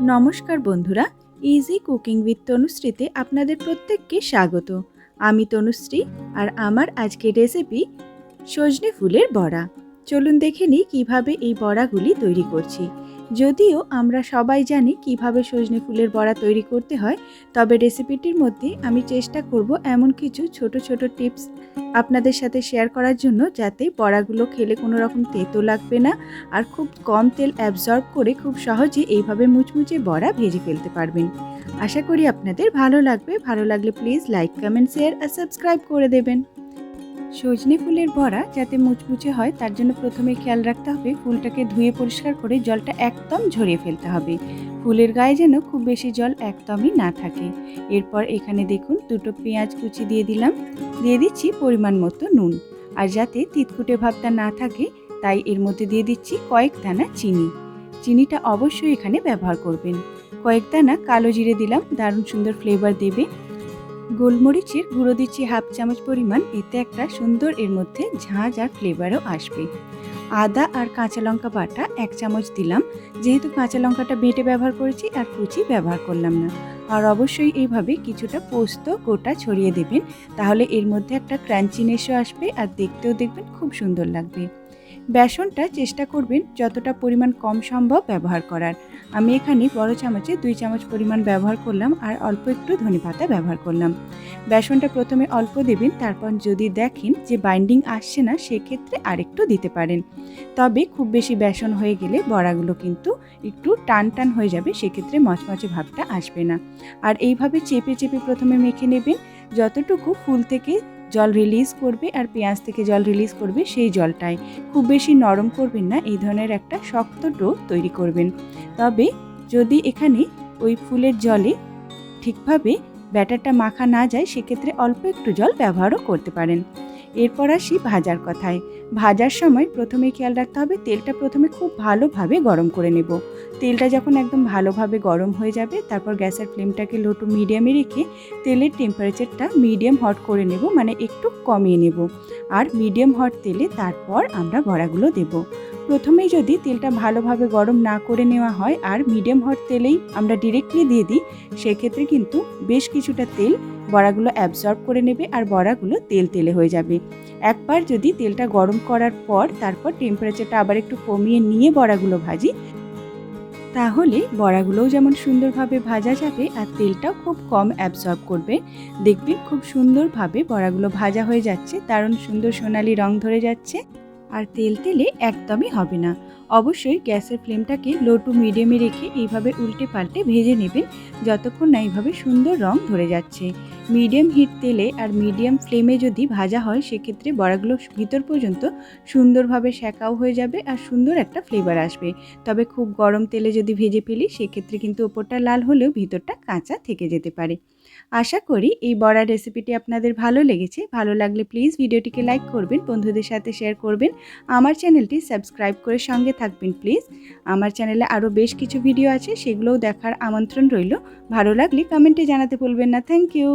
নমস্কার বন্ধুরা easy cooking with তনুশ্রীতে আপনাদের প্রত্যেককে স্বাগত। আমি তনুশ্রী আর আমার আজকের রেসিপি সজনে ফুলের বড়া। চলুন দেখে নিই কীভাবে এই বড়াগুলি তৈরি করছি। যদিও আমরা সবাই জানি কীভাবে সজনে ফুলের বড়া তৈরি করতে হয়, তবে রেসিপিটির মধ্যে আমি চেষ্টা করব এমন কিছু ছোট ছোট টিপস আপনাদের সাথে শেয়ার করার জন্য যাতে বড়াগুলো খেলে কোনো রকম তেতো লাগবে না আর খুব কম তেল অ্যাবজর্ব করে খুব সহজে এইভাবে মুচমুচে বড়া ভেজে ফেলতে পারবেন। আশা করি আপনাদের ভালো লাগবে। ভালো লাগলে প্লিজ লাইক কমেন্ট শেয়ার আর সাবস্ক্রাইব করে দেবেন। সজনে ফুলের বড়া যাতে মুচমুচে হয়, তার জন্য প্রথমে খেয়াল রাখতে হবে ফুলটাকে ধুয়ে পরিষ্কার করে জলটা একদম ঝরিয়ে ফেলতে হবে। ফুলের গায়ে যেন খুব বেশি জল একদমই না থাকে। এরপর এখানে দেখুন দুটো পেঁয়াজ কুচি দিয়ে দিলাম। দিয়ে দিচ্ছি পরিমাণ মতো নুন। আর যাতে তিতকুটে ভাবটা না থাকে, তাই এর মধ্যে দিয়ে দিচ্ছি কয়েক দানা চিনি। চিনিটা অবশ্যই এখানে ব্যবহার করবেন। কয়েক দানা কালো জিরে দিলাম, দারুণ সুন্দর ফ্লেভার দেবে। গোলমরিচের গুঁড়ো দিচ্ছি হাফ চামচ পরিমাণ, এতে একটা সুন্দর এর মধ্যে ঝাঁঝ আর ফ্লেভারও আসবে। আদা আর কাঁচা লঙ্কা বাটা এক চামচ দিলাম, যেহেতু কাঁচা লঙ্কাটা বেটে ব্যবহার করেছি আর কুচি ব্যবহার করলাম না। আর অবশ্যই এইভাবে কিছুটা পোস্ত গোটা ছড়িয়ে দেবেন, তাহলে এর মধ্যে একটা ক্রাঞ্চিনেসও আসবে আর দেখতেও দেখবেন খুব সুন্দর লাগবে। বেসনটা চেষ্টা করবেন যতটা পরিমাণ কম সম্ভব ব্যবহার করার। আমি এখানে বড় চামচে দুই চামচ পরিমাণ ব্যবহার করলাম আর অল্প একটু ধনে পাতা ব্যবহার করলাম। বেসনটা প্রথমে অল্প দেবেন, তারপর যদি দেখেন যে বাইন্ডিং আসছে না, সেক্ষেত্রে আরেকটু দিতে পারেন। তবে খুব বেশি বেসন হয়ে গেলে বড়াগুলো কিন্তু একটু টান টান হয়ে যাবে, সেক্ষেত্রে মচমচে ভাবটা আসবে না। আর এইভাবে চেপে চেপে প্রথমে মেখে নেবেন। যতটুকু ফুল থেকে জল রিলিজ করবে আর পেঁয়াজ থেকে জল রিলিজ করবে সেই জলটাই। খুব বেশি নরম করবেন না, এই ধরনের একটা শক্ত ডো তৈরি করবেন। তবে যদি এখানে ওই ফুলের জলে ঠিকভাবে ব্যাটারটা মাখা না যায়, সেক্ষেত্রে অল্প একটু জল ব্যবহারও করতে পারেন। এরপর আসি ভাজার কথায়। ভাজার সময় প্রথমে খেয়াল রাখতে হবে, তেলটা প্রথমে খুব ভালোভাবে গরম করে নেব। তেলটা যখন একদম ভালোভাবে গরম হয়ে যাবে, তারপর গ্যাসের ফ্লেমটাকে লো টু মিডিয়ামে রেখে তেলের টেম্পারেচারটা মিডিয়াম হট করে নেব মানে একটু কমিয়ে নেব। আর মিডিয়াম হট তেলে তারপর আমরা বড়াগুলো দেব। প্রথমেই যদি তেলটা ভালোভাবে গরম না করে নেওয়া হয়, আর মিডিয়াম হট তেলেই আমরা ডিরেক্টলি দিয়ে দিই, সেক্ষেত্রে কিন্তু বেশ কিছুটা তেল বড়াগুলো অ্যাবজর্ব করে নেবে আর বড়াগুলো তেল তেলে হয়ে যাবে। একবার যদি তেলটা গরম করার পর তারপর টেম্পারেচারটা আবার একটু কমিয়ে নিয়ে বড়াগুলো ভাজি, তাহলে বড়াগুলোও যেমন সুন্দরভাবে ভাজা যাবে আর তেলটাও খুব কম অ্যাবজর্ব করবে। দেখবেন খুব সুন্দরভাবে বড়াগুলো ভাজা হয়ে যাচ্ছে, দারুণ সুন্দর সোনালি রং ধরে যাচ্ছে। আর তেল তেলে একদমই হবে না। অবশ্যই গ্যাসের ফ্লেমটাকে লো টু মিডিয়ামে রেখে এইভাবে উল্টে পাল্টে ভেজে নেবেন, যতক্ষণ না এইভাবে সুন্দর রং ধরে যাচ্ছে। মিডিয়াম হিট তেলে আর মিডিয়াম ফ্লেমে যদি ভাজা হয়, সেক্ষেত্রে বড়াগুলো ভিতর পর্যন্ত সুন্দরভাবে শেকাও হয়ে যাবে আর সুন্দর একটা ফ্লেভার আসবে। তবে খুব গরম তেলে যদি ভেজে ফেলি, সেক্ষেত্রে কিন্তু ওপরটা লাল হলেও ভিতরটা কাঁচা থেকে যেতে পারে। আশা করি এই বড়া রেসিপিটি আপনাদের ভালো লেগেছে। ভালো লাগলে প্লিজ ভিডিওটিকে লাইক করবেন, বন্ধুদের সাথে শেয়ার করবেন। আমার চ্যানেলটি সাবস্ক্রাইব করে সঙ্গে থাকবেন প্লিজ আমার চ্যানেলে আরও বেশ কিছু ভিডিও আছে, সেগুলোও দেখার আমন্ত্রণ রইল। ভালো লাগলে কমেন্টে জানাতে ভুলবেন না। Thank you